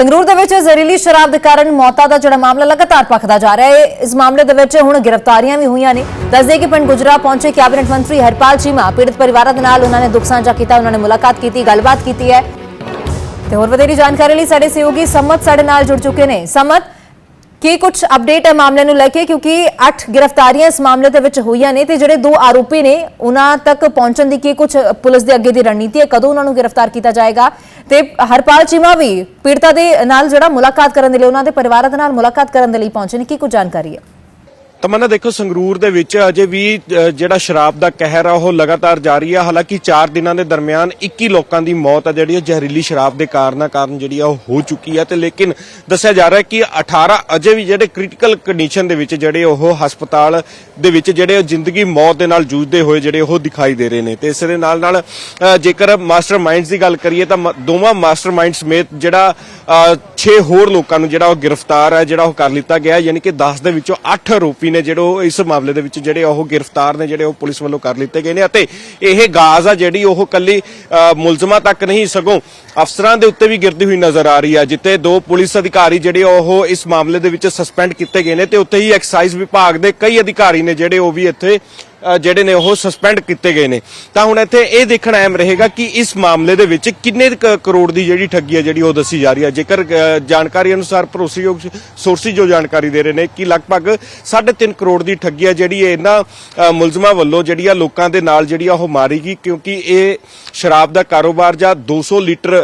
ਸੰਗਰੂਰ ਦੇ ਵਿੱਚ ਜ਼ਹਿਰੀਲੀ ਸ਼ਰਾਬ ਦੇ ਕਾਰਨ ਮੌਤਾਂ ਦਾ ਜਿਹੜਾ ਮਾਮਲਾ ਲਗਾਤਾਰ ਭਖਦਾ ਜਾ ਰਿਹਾ ਹੈ, ਇਸ ਮਾਮਲੇ ਦੇ ਵਿੱਚ ਹੁਣ ਗ੍ਰਿਫਤਾਰੀਆਂ ਵੀ ਹੋਈਆਂ ਨੇ। ਦੱਸਦੇ ਕਿ ਪਿੰਡ ਗੁਜਰਾ ਪਹੁੰਚੇ ਕੈਬਨਿਟ ਮੰਤਰੀ ਹਰਪਾਲ ਚੀਮਾ ਪੀੜਤ ਪਰਿਵਾਰਾਂ ਦੇ ਨਾਲ ਉਹਨਾਂ ਨੇ ਦੁੱਖ ਸਾਂਝਾ ਕੀਤਾ, ਉਹਨਾਂ ਨੇ ਮੁਲਾਕਾਤ ਕੀਤੀ, ਗੱਲਬਾਤ ਕੀਤੀ ਹੈ। ਤੇ ਹੋਰ ਵਧੇਰੀ ਜਾਣਕਾਰੀ ਲਈ ਸਾਡੇ ਸਹਿਯੋਗੀ ਸਮਤ ਸਾਡੇ ਨਾਲ ਜੁੜ ਚੁੱਕੇ ਨੇ। ਸਮਤ ਕੀ ਕੁਝ ਅਪਡੇਟ ਹੈ ਮਾਮਲੇ ਨੂੰ ਲੈ ਕੇ? ਕਿਉਂਕਿ 8 ਗ੍ਰਿਫਤਾਰੀਆਂ ਇਸ ਮਾਮਲੇ ਦੇ ਵਿੱਚ ਹੋਈਆਂ ਨੇ ਤੇ ਜਿਹੜੇ ਦੋ ਆਰੋਪੀ ਨੇ, ਉਹਨਾਂ ਤੱਕ ਪਹੁੰਚਣ ਦੀ ਕੀ ਕੁਝ ਪੁਲਿਸ ਦੇ ਅੱਗੇ ਦੀ ਰਣਨੀਤੀ ਹੈ? ਕਦੋਂ ਉਹਨਾਂ ਨੂੰ ਗ੍ਰਿਫਤਾਰ ਕੀਤਾ ਜਾਏਗਾ? ਤੇ ਹਰਪਾਲ ਚੀਮਾ ਵੀ ਪੀੜਤਾ ਦੇ ਨਾਲ ਜਿਹੜਾ ਮੁਲਾਕਾਤ ਕਰਨ ਦੇ ਲਈ, ਉਹਨਾਂ ਦੇ ਪਰਿਵਾਰਾਂ ਦੇ ਨਾਲ ਮੁਲਾਕਾਤ ਕਰਨ ਦੇ ਲਈ ਪਹੁੰਚੇ ਨੇ। ਕੀ ਕੁਝ ਜਾਣਕਾਰੀ ਹੈ? ਤਮੰਨਾ ਦੇਖੋ, ਸੰਗਰੂਰ ਦੇ ਵਿੱਚ ਅਜੇ ਵੀ ਜਿਹੜਾ ਸ਼ਰਾਬ ਦਾ ਕਹਿਰ ਆ, ਉਹ ਲਗਾਤਾਰ ਜਾਰੀ ਆ। ਹਾਲਾਂਕਿ 4 ਦਿਨਾਂ ਦੇ ਦਰਮਿਆਨ 21 ਲੋਕਾਂ ਦੀ ਮੌਤ ਆ, ਜਿਹੜੀ ਉਹ ਜ਼ਹਿਰੀਲੀ ਸ਼ਰਾਬ ਦੇ ਕਾਰਨਾਂ ਕਾਰਨ ਜਿਹੜੀ ਆ, ਉਹ ਹੋ ਚੁੱਕੀ ਆ। ਤੇ ਲੇਕਿਨ ਦੱਸਿਆ ਜਾ ਰਿਹਾ ਕਿ 18 ਅਜੇ ਵੀ ਜਿਹੜੇ ਕ੍ਰਿਟੀਕਲ ਕੰਡੀਸ਼ਨ ਦੇ ਵਿੱਚ ਜਿਹੜੇ ਉਹ ਹਸਪਤਾਲ ਦੇ ਵਿੱਚ ਜਿਹੜੇ ਜ਼ਿੰਦਗੀ ਮੌਤ ਦੇ ਨਾਲ ਜੂਝਦੇ ਹੋਏ ਜਿਹੜੇ ਉਹ ਦਿਖਾਈ ਦੇ ਰਹੇ ਨੇ। ਤੇ ਇਸ ਦੇ ਨਾਲ ਨਾਲ ਜੇਕਰ ਮਾਸਟਰ ਮਾਈਂਡਸ ਦੀ ਗੱਲ ਕਰੀਏ, ਤਾਂ ਦੋਵਾਂ ਮਾਸਟਰ ਮਾਈਂਡ ਸਮੇਤ ਜਿਹੜਾ 6 ਹੋਰ ਲੋਕਾਂ ਨੂੰ ਜਿਹੜਾ ਉਹ ਗ੍ਰਿਫਤਾਰ ਹੈ ਜਿਹੜਾ ਉਹ ਕਰ ਲਿੱਤਾ ਗਿਆ। ਯਾਨੀ ਕਿ 10 ਦੇ ਵਿੱਚੋਂ 8 ਆਰੋਪੀ ਨੇ ਜਿਹੜੇ ਇਸ ਮਾਮਲੇ ਦੇ ਵਿੱਚ ਜਿਹੜੇ ਉਹ ਗ੍ਰਿਫਤਾਰ ਨੇ ਜਿਹੜੇ ਉਹ ਪੁਲਿਸ ਵੱਲੋਂ ਕਰ ਲਿੱਤੇ ਗਏ ਨੇ ਅਤੇ ਇਹ ਗਾਜ਼ ਆ ਜਿਹੜੀ ਉਹ ਕੱਲੀ ਅ, ਮੁਲਜ਼ਮਾਂ ਤੱਕ ਨਹੀਂ ਸਗੋਂ ਅਫਸਰਾਂ ਦੇ ਉੱਤੇ ਵੀ ਗਿਰਦੀ ਹੋਈ ਨਜ਼ਰ ਆ ਰਹੀ ਆ ਜਿੱਤੇ ਦੋ ਪੁਲਿਸ ਅਧਿਕਾਰੀ ਜਿਹੜੇ ਉਹ ਇਸ ਮਾਮਲੇ ਦੇ ਵਿੱਚ ਸਸਪੈਂਡ ਕੀਤੇ ਗਏ ਨੇ ਤੇ ਉੱਥੇ ਹੀ ਐਕਸਾਈਜ਼ ਵਿਭਾਗ ਦੇ ਕਈ ਅਧਿਕਾਰੀ ਨੇ ਜਿਹੜੇ ਉਹ ਵੀ ਇੱਥੇ ਜਿਹੜੇ ਨੇ ਉਹ ਸਸਪੈਂਡ ਕੀਤੇ ਗਏ ਨੇ। ਤਾਂ ਹੁਣ ਇੱਥੇ ਇਹ ਦੇਖਣਾ ਅਹਿਮ ਰਹੇਗਾ ਕਿ ਇਸ ਮਾਮਲੇ ਦੇ ਵਿੱਚ ਕਿੰਨੇ ਕੁ ਕਰੋੜ ਦੀ ਜਿਹੜੀ ਠੱਗੀ ਹੈ ਜਿਹੜੀ ਉਹ ਦੱਸੀ ਜਾ ਰਹੀ ਹੈ। ਜੇਕਰ ਜਾਣਕਾਰੀ ਅਨੁਸਾਰ ਭਰੋਸੇਯੋਗ ਸੋਰਸਿਸ ਜੋ ਜਾਣਕਾਰੀ ਦੇ ਰਹੇ ਨੇ ਕਿ ਲਗਭਗ 3.5 ਕਰੋੜ ਦੀ ਠੱਗੀ ਹੈ ਜਿਹੜੀ ਇਹ ਇਹਨਾਂ ਮੁਲਜ਼ਮਾਂ ਵੱਲੋਂ ਜਿਹੜੀ ਆ ਲੋਕਾਂ ਦੇ ਨਾਲ ਜਿਹੜੀ ਆ ਉਹ ਮਾਰੀ ਗਈ ਕਿਉਂਕਿ ਇਹ ਸ਼ਰਾਬ ਦਾ ਕਾਰੋਬਾਰ ਜਾਂ 200 ਲੀਟਰ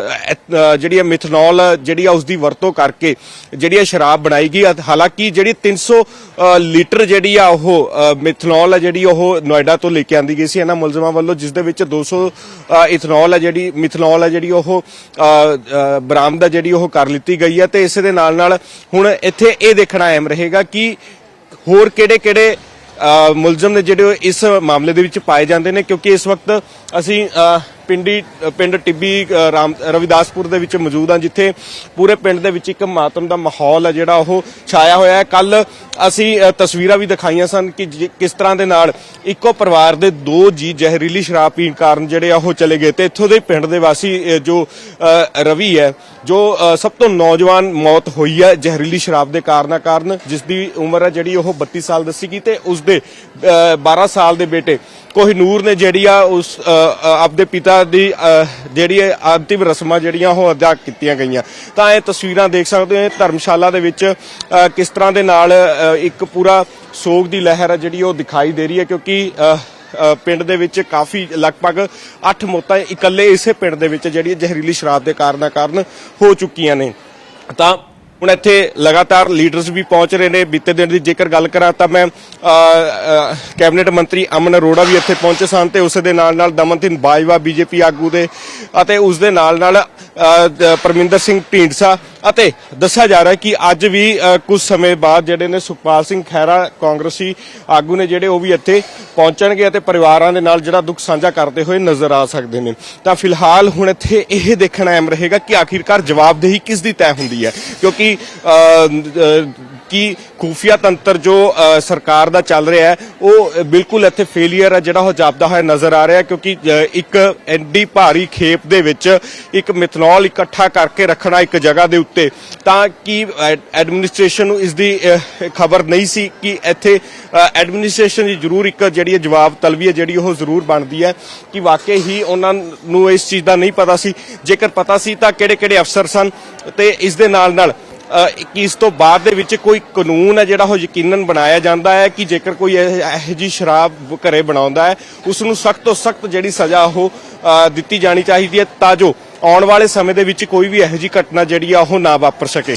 ਜਿਹੜੀ ਹੈ ਮਿਥਨੋਲ ਜਿਹੜੀ ਆ ਉਸ ਦੀ ਵਰਤੋਂ ਕਰਕੇ ਜਿਹੜੀ ਆ ਸ਼ਰਾਬ ਬਣਾਈ ਗਈ ਹਾਲਾਂਕਿ ਜਿਹੜੀ 300 ਅ, ਲੀਟਰ ਜਿਹੜੀ ਆ ਉਹ ਮਿਥਨੋਲ ਹੈ ਜਿਹੜੀ ਉਹ ਉਹ ਨੋਇਡਾ ਤੋਂ ਲੈ ਕੇ ਆਂਦੀ ਗਈ ਸੀ ਇਹਨਾਂ ਮੁਲਜ਼ਮਾਂ ਵੱਲੋਂ ਜਿਸ ਦੇ ਵਿੱਚ 200 ਅ, ਇਥਨੋਲ ਹੈ ਜਿਹੜੀ ਮਿਥਨੋਲ ਹੈ ਜਿਹੜੀ ਉਹ ਅ, ਬਰਾਮਦ ਹੈ ਜਿਹੜੀ ਉਹ ਕਰ ਲਿੱਤੀ ਗਈ ਹੈ ਤੇ ਇਸੇ ਦੇ ਨਾਲ ਨਾਲ ਹੁਣ ਇੱਥੇ ਇਹ ਦੇਖਣਾ ਅਹਿਮ ਰਹੇਗਾ ਕਿ ਹੋਰ ਕਿਹੜੇ ਕਿਹੜੇ ਮੁਲਜ਼ਮ ਨੇ ਜਿਹੜੇ ਉਹ ਇਸ ਮਾਮਲੇ ਦੇ ਵਿੱਚ ਪਾਏ ਜਾਂਦੇ ਨੇ ਕਿਉਂਕਿ ਇਸ ਵਕਤ ਅਸੀਂ ਪਿੰਡੀ ਪਿੰਡ ਟਿੱਬੀ ਰਾਮ, ਰਵਿਦਾਸਪੁਰ ਦੇ ਵਿੱਚ ਮੌਜੂਦ ਹਾਂ, ਜਿੱਥੇ ਪੂਰੇ ਪਿੰਡ ਦੇ ਵਿੱਚ ਇੱਕ ਮਾਤਮ ਦਾ ਮਾਹੌਲ ਹੈ, ਜਿਹੜਾ ਉਹ ਛਾਇਆ ਹੋਇਆ ਹੈ। ਕੱਲ ਅਸੀਂ ਤਸਵੀਰਾਂ ਵੀ ਦਿਖਾਈਆਂ ਸਨ ਕਿ ਜਿ- ਕਿਸ ਤਰ੍ਹਾਂ ਦੇ ਨਾਲ ਇੱਕੋ ਪਰਿਵਾਰ ਦੇ ਦੋ ਜੀ ਜ਼ਹਿਰੀਲੀ ਸ਼ਰਾਬ ਪੀਣ ਕਾਰਨ ਜਿਹੜੇ ਆ ਉਹ ਚਲੇ ਗਏ ਤੇ ਇੱਥੋਂ ਦੇ ਪਿੰਡ ਦੇ ਵਾਸੀ ਜੋ ਰਵੀ ਹੈ, ਜੋ ਸਭ ਤੋਂ ਨੌਜਵਾਨ ਮੌਤ ਹੋਈ ਹੈ ਜ਼ਹਿਰੀਲੀ ਸ਼ਰਾਬ ਦੇ ਕਾਰਨਾਂ ਕਾਰਨ, ਜਿਸ ਦੀ ਉਮਰ ਹੈ ਜਿਹੜੀ ਉਹ 32 ਸਾਲ ਦੱਸੀ ਗਈ ਤੇ ਉਸ ਦੇ 12 ਸਾਲ ਦੇ ਬੇਟੇ ਕੋਹਿਨੂਰ ਨੇ ਜਿਹੜੀ ਆ ਉਸ ਆਪਦੇ ਪਿਤਾ ਦੀ ਜਿਹੜੀ ਹੈ ਅੰਤਿਮ ਰਸਮਾਂ ਜਿਹੜੀਆਂ ਉਹ ਅਦਾ ਕੀਤੀਆਂ ਗਈਆਂ। ਤਾਂ ਇਹ ਤਸਵੀਰਾਂ ਦੇਖ ਸਕਦੇ ਹੋ ਧਰਮਸ਼ਾਲਾ ਦੇ ਵਿੱਚ ਕਿਸ ਤਰ੍ਹਾਂ ਦੇ ਨਾਲ ਇੱਕ ਪੂਰਾ ਸੋਗ ਦੀ ਲਹਿਰ ਹੈ ਜਿਹੜੀ ਉਹ ਦਿਖਾਈ ਦੇ ਰਹੀ ਹੈ ਕਿਉਂਕਿ ਪਿੰਡ ਦੇ ਵਿੱਚ ਕਾਫੀ ਲਗਭਗ 8 ਮੌਤਾਂ ਇਕੱਲੇ ਇਸੇ ਪਿੰਡ ਦੇ ਵਿੱਚ ਜਿਹੜੀ ਜ਼ਹਿਰੀਲੀ ਸ਼ਰਾਬ ਦੇ ਕਾਰਨਾਂ ਕਾਰਨ ਹੋ ਚੁੱਕੀਆਂ ਨੇ। ਤਾਂ ਹੁਣ ਇੱਥੇ ਲਗਾਤਾਰ ਲੀਡਰਸ ਵੀ ਪਹੁੰਚ ਰਹੇ ਨੇ। ਬੀਤੇ ਦਿਨ ਦੀ ਜੇਕਰ ਗੱਲ ਕਰਾਂ ਤਾਂ ਮੈਂ ਕੈਬਨਿਟ ਮੰਤਰੀ ਅਮਨ ਅਰੋੜਾ ਵੀ ਇੱਥੇ ਪਹੁੰਚੇ ਸਨ ਤੇ ਉਸ ਦੇ ਨਾਲ ਨਾਲ ਦਮਨਦੀਨ ਬਾਜਵਾ, ਬੀਜੇਪੀ ਆਗੂ ਦੇ ਅਤੇ ਉਸ ਦੇ ਨਾਲ ਨਾਲ ਪਰਮਿੰਦਰ ਸਿੰਘ ਢੀਂਡਸਾ ਅਤੇ ਦੱਸਿਆ ਜਾ ਰਿਹਾ ਕਿ ਅੱਜ ਵੀ ਅ, ਕੁਝ ਸਮੇਂ ਬਾਅਦ ਜਿਹੜੇ ਨੇ ਸੁਖਪਾਲ ਸਿੰਘ ਖਹਿਰਾ ਕਾਂਗਰਸੀ ਆਗੂ ਨੇ ਜਿਹੜੇ ਉਹ ਵੀ ਇੱਥੇ ਪਹੁੰਚਣਗੇ ਅਤੇ ਪਰਿਵਾਰਾਂ ਦੇ ਨਾਲ ਜਿਹੜਾ ਦੁੱਖ ਸਾਂਝਾ ਕਰਦੇ ਹੋਏ ਨਜ਼ਰ ਆ ਸਕਦੇ ਨੇ। ਤਾਂ ਫਿਲਹਾਲ ਹੁਣ ਇੱਥੇ ਇਹ ਦੇਖਣਾ ਅਹਿਮ ਰਹੇਗਾ ਕਿ ਆਖਿਰਕਾਰ ਜਵਾਬਦੇਹੀ ਕਿਸ ਦੀ ਤੈਅ ਹੁੰਦੀ ਹੈ? ਕਿਉਂਕਿ ਕਿ ਖੂਫੀਆ ਤੰਤਰ ਜੋ ਸਰਕਾਰ ਦਾ ਚੱਲ ਰਿਹਾ ਹੈ, ਉਹ ਬਿਲਕੁਲ ਇੱਥੇ ਫੇਲਿਅਰ ਹੈ ਜਿਹੜਾ ਉਹ ਜਾਪਦਾ ਹੋਇਆ ਨਜ਼ਰ ਆ ਰਿਹਾ, ਕਿਉਂਕਿ ਇੱਕ ਐਡੀ ਭਾਰੀ ਖੇਪ ਦੇ ਵਿੱਚ ਇੱਕ ਮਿਥਨੋਲ ਇਕੱਠਾ ਕਰਕੇ ਰੱਖਣਾ ਇੱਕ ਜਗ੍ਹਾ ਦੇ ਉੱਤੇ, ਤਾਂ ਕਿ ਐਡਮਿਨਿਸਟ੍ਰੇਸ਼ਨ ਨੂੰ ਇਸ ਦੀ ਖਬਰ ਨਹੀਂ ਸੀ ਕਿ ਇੱਥੇ ਐਡਮਿਨਿਸਟ੍ਰੇਸ਼ਨ ਦੀ ਜ਼ਰੂਰ ਇੱਕ ਜਿਹੜੀ ਹੈ ਜਵਾਬ ਤਲਬੀ ਹੈ, ਜਿਹੜੀ ਉਹ ਜ਼ਰੂਰ ਬਣਦੀ ਹੈ, ਕਿ ਵਾਕਈ ਹੀ ਉਹਨਾਂ ਨੂੰ ਇਸ ਚੀਜ਼ ਦਾ ਨਹੀਂ ਪਤਾ ਸੀ। ਜੇਕਰ ਪਤਾ ਸੀ ਤਾਂ ਕਿਹੜੇ ਕਿਹੜੇ ਅਫਸਰ ਸਨ ਤੇ ਇਸ ਦੇ ਨਾਲ ਨਾਲ ਅ, ਕਿ ਇਸ ਤੋਂ ਬਾਅਦ ਦੇ ਵਿੱਚ ਕੋਈ ਕਾਨੂੰਨ ਹੈ ਜਿਹੜਾ ਉਹ ਯਕੀਨਨ ਬਣਾਇਆ ਜਾਂਦਾ ਹੈ ਕਿ ਜੇਕਰ ਕੋਈ ਇਹ- ਇਹੋ ਜੀ ਸ਼ਰਾਬ ਘਰੇ ਬਣਾਉਂਦਾ ਹੈ ਉਸ ਨੂੰ ਸਖਤ ਤੋਂ ਸਖਤ ਜਿਹੜੀ ਸਜ਼ਾ ਉਹ ਦਿੱਤੀ ਜਾਣੀ ਚਾਹੀਦੀ ਹੈ ਤਾਂ ਜੋ ਆਉਣ ਵਾਲੇ ਸਮੇਂ ਦੇ ਵਿੱਚ ਕੋਈ ਵੀ ਇਹੋ ਜੀ ਘਟਨਾ ਜਿਹੜੀ ਆ ਉਹ ਨਾ ਵਾਪਰ ਸਕੇ।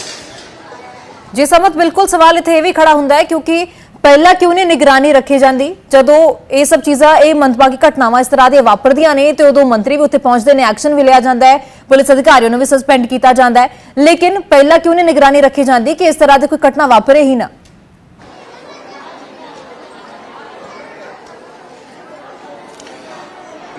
ਜੀ ਸਮਤ ਬਿਲਕੁਲ ਸਵਾਲ ਇੱਥੇ ਇਹ ਵੀ ਖੜਾ ਹੁੰਦਾ ਹੈ ਕਿਉਂਕਿ ਪਹਿਲਾਂ ਕਿਉਂ ਨਹੀਂ ਨਿਗਰਾਨੀ ਰੱਖੀ ਜਾਂਦੀ? ਜਦੋਂ ਇਹ ਸਭ ਚੀਜ਼ਾਂ, ਇਹ ਮੰਦਭਾਗੀ ਘਟਨਾਵਾਂ ਇਸ ਤਰ੍ਹਾਂ ਦੀਆਂ ਵਾਪਰਦੀਆਂ ਨੇ, ਤੇ ਉਦੋਂ ਮੰਤਰੀ ਵੀ ਉੱਥੇ ਪਹੁੰਚਦੇ ਨੇ, ਐਕਸ਼ਨ ਵੀ ਲਿਆ ਜਾਂਦਾ ਹੈ, ਪੁਲਿਸ ਅਧਿਕਾਰੀਆਂ ਨੂੰ ਵੀ ਸਸਪੈਂਡ ਕੀਤਾ ਜਾਂਦਾ ਹੈ। ਲੇਕਿਨ ਪਹਿਲਾਂ ਕਿਉਂ ਨਹੀਂ ਨਿਗਰਾਨੀ ਰੱਖੀ ਜਾਂਦੀ ਕਿ ਇਸ ਤਰ੍ਹਾਂ ਦੀ ਕੋਈ ਘਟਨਾ ਵਾਪਰੇ ਹੀ ਨਾ?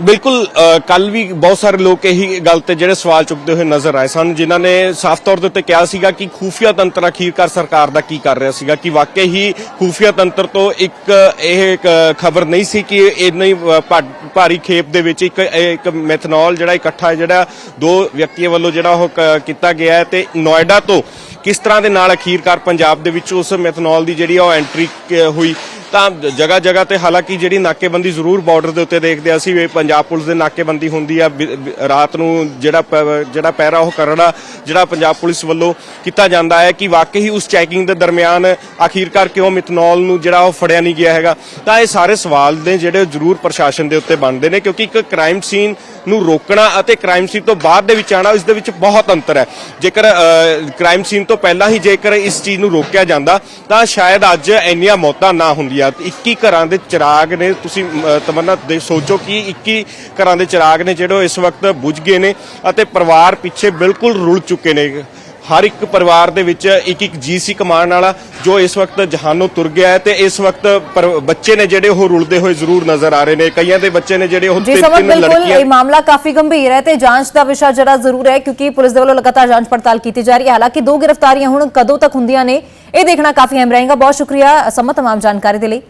ਬਿਲਕੁਲ ਕੱਲ ਵੀ ਬਹੁਤ ਸਾਰੇ ਲੋਕ ਇਹੀ ਗੱਲ ਤੇ ਜਿਹੜੇ ਸਵਾਲ ਚੁੱਕਦੇ ਹੋਏ ਨਜ਼ਰ ਆਏ ਸਨ, ਜਿਨ੍ਹਾਂ ਨੇ ਸਾਫ਼ ਤੌਰ ਦੇ ਉੱਤੇ ਕਿਹਾ ਸੀਗਾ ਕਿ ਖੂਫੀਆ ਤੰਤਰ ਅਖੀਰਕਾਰ ਸਰਕਾਰ ਦਾ ਕੀ ਕਰ ਰਿਹਾ ਸੀਗਾ, ਕਿ ਵਾਕਈ ਹੀ ਖੂਫੀਆ ਤੰਤਰ ਤੋਂ ਇੱਕ, ਇਹ ਖਬਰ ਨਹੀਂ ਸੀ ਕਿ ਇੰਨੀ ਭਾ- ਭਾਰੀ ਖੇਪ ਦੇ ਵਿੱਚ ਇੱਕ ਇੱਕ ਮੈਥਨੋਲ ਜਿਹੜਾ ਇਕੱਠਾ ਜਿਹੜਾ ਦੋ ਵਿਅਕਤੀਆਂ ਵੱਲੋਂ ਜਿਹੜਾ ਉਹ ਕ- ਕੀਤਾ ਗਿਆ ਹੈ ਤੇ ਨੋਇਡਾ ਤੋਂ ਕਿਸ ਤਰ੍ਹਾਂ ਦੇ ਨਾਲ ਅਖੀਰਕਾਰ ਪੰਜਾਬ ਦੇ ਵਿੱਚ ਉਸ ਮੈਥਨੋਲ ਦੀ ਜਿਹੜੀ ਆ ਉਹ ਐਂਟਰੀ ਹੋਈ ਤਾਂ ਜਗ੍ਹਾ ਜਗ੍ਹਾ ਤੇ ਹਾਲਾਂਕਿ ਜਿਹੜੀ ਨਾਕੇਬੰਦੀ ਜ਼ਰੂਰ ਬਾਰਡਰ ਦੇ ਉੱਤੇ ਦੇਖਦੇ ਅਸੀਂ ਵੀ ਪੰਜਾਬ ਪੁਲਿਸ ਦੇ ਨਾਕੇਬੰਦੀ ਹੁੰਦੀ ਆ। ਬਿ- ਰਾਤ ਨੂੰ ਜਿਹੜਾ ਪ- ਜਿਹੜਾ ਪਹਿਰਾ ਉਹ ਕਰਨਾ ਜਿਹੜਾ ਪੰਜਾਬ ਪੁਲਿਸ ਵੱਲੋਂ ਕੀਤਾ ਜਾਂਦਾ ਹੈ ਕਿ ਵਾਕਈ ਉਸ ਚੈਕਿੰਗ ਦੇ ਦਰਮਿਆਨ ਆਖੀਰਕਾਰ ਕਿਉਂ ਮਿਥਨੋਲ ਨੂੰ ਜਿਹੜਾ ਉਹ ਫੜਿਆ ਨਹੀਂ ਗਿਆ ਹੈਗਾ। ਤਾਂ ਇਹ ਸਾਰੇ ਸਵਾਲ ਨੇ ਜਿਹੜੇ ਜ਼ਰੂਰ ਪ੍ਰਸ਼ਾਸਨ ਦੇ ਉੱਤੇ ਬਣਦੇ ਨੇ ਕਿਉਂਕਿ ਇੱਕ ਕ੍ਰਾਈਮ ਸੀਨ ਨੂੰ ਰੋਕਣਾ ਅਤੇ ਕ੍ਰਾਈਮ ਸੀਨ ਤੋਂ ਬਾਅਦ ਦੇ ਵਿੱਚ ਆਣਾ ਇਸ ਦੇ ਵਿੱਚ ਬਹੁਤ ਅੰਤਰ ਹੈ। ਜੇਕਰ ਕ੍ਰਾਈਮ ਸੀਨ ਤੋਂ ਪਹਿਲਾਂ ਹੀ ਜੇਕਰ ਇਸ ਚੀਜ਼ ਨੂੰ ਰੋਕਿਆ ਜਾਂਦਾ, ਤਾਂ ਸ਼ਾਇਦ ਅੱਜ ਇੰਨੀਆਂ ਮੌਤਾਂ ਨਾ ਹੁੰਦੀਆਂ। 21 ਘਰਾਂ ਦੇ ਚਿਰਾਗ ਨੇ। ਤੁਸੀਂ ਅ, ਤਮੰਨਾ ਦੇ ਸੋਚੋ ਕਿ 21 ਘਰਾਂ ਦੇ ਚਿਰਾਗ ਨੇ ਜਿਹੜੇ ਉਹ ਇਸ ਵਕਤ ਬੁਝ ਗਏ ਨੇ ਅਤੇ ਪਰਿਵਾਰ ਪਿੱਛੇ ਬਿਲਕੁਲ ਰੁਲ ਚੁੱਕੇ ਨੇ। ਹਰ ਇੱਕ ਪਰਿਵਾਰ ਦੇ ਵਿੱਚ ਇੱਕ ਇੱਕ ਜੀ ਸੀ ਕਮਾਉਣ ਵਾਲਾ ਜੋ ਇਸ ਵਕਤ ਜਹਾਨੋਂ ਤੁਰ ਗਿਆ ਹੈ ਤੇ ਇਸ ਵਕਤ ਬੱਚੇ ਨੇ ਜਿਹੜੇ ਉਹ ਰੁਲਦੇ ਹੋਏ ਜ਼ਰੂਰ ਨਜ਼ਰ ਆ ਰਹੇ ਨੇ। ਕਈਆਂ ਦੇ ਬੱਚੇ ਨੇ ਜਿਹੜੇ ਉਹ ਤਿੰਨ ਤਿੰਨ ਬਿਲਕੁਲ ਲੜਕੀਆਂ ਇਹ ਮਾਮਲਾ ਕਾਫੀ ਗੰਭੀਰ ਹੈ ਤੇ ਜਾਂਚ ਦਾ ਵਿਸ਼ਾ ਜਿਹੜਾ ਜ਼ਰੂਰ ਹੈ ਕਿਉਂਕਿ ਪੁਲਿਸ ਦੇ ਵੱਲੋਂ ਲਗਾਤਾਰ ਜਾਂਚ ਪੜਤਾਲ ਕੀਤੀ ਜਾ ਰਹੀ ਹੈ। ਹਾਲਾਂਕਿ ਦੋ ਗ੍ਰਿਫਤਾਰੀਆਂ ਹੁਣ ਕਦੋਂ ਤੱਕ ਹੁੰਦੀਆਂ ਨੇ ਇਹ ਦੇਖਣਾ ਕਾਫੀ ਅਹਿਮ ਰਹੇਗਾ। ਬਹੁਤ ਸ਼ੁਕਰੀਆ ਸਮਤ ਤਮਾਮ ਜਾਣਕਾਰੀ ਦੇ ਲਈ।